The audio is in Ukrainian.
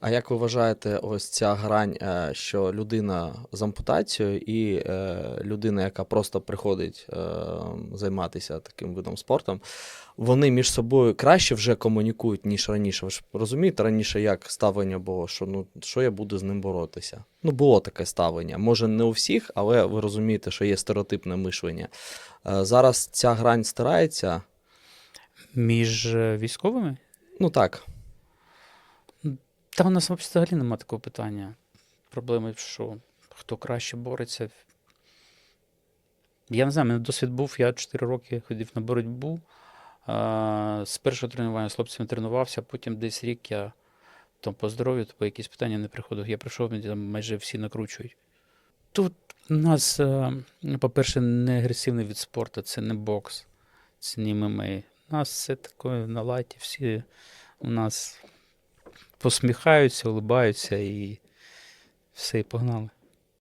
А як ви вважаєте, ось ця грань, е, що людина з ампутацією і е, людина, яка просто приходить е, займатися таким видом спорту, вони між собою краще вже комунікують, ніж раніше. Ви ж розумієте, раніше як ставлення було, що ну що я буду з ним боротися? Ну, було таке ставлення. Може, не у всіх, але ви розумієте, що є стереотипне мишлення. Зараз ця грань стирається. Між військовими? Ну так. Та у нас взагалі немає такого питання. Проблеми, що хто краще бореться. Я не знаю, мене досвід був, я 4 роки ходив на боротьбу. З першого тренування з хлопцями тренувався, потім десь рік я там по здоров'ю, то по якісь питання не приходив. Я прийшов, там майже всі накручують. Тут у нас, е, по-перше, не агресивний від спорту, це не бокс, це не ММА. У нас все таке на латі, всі у нас посміхаються, улибаються і все, і погнали.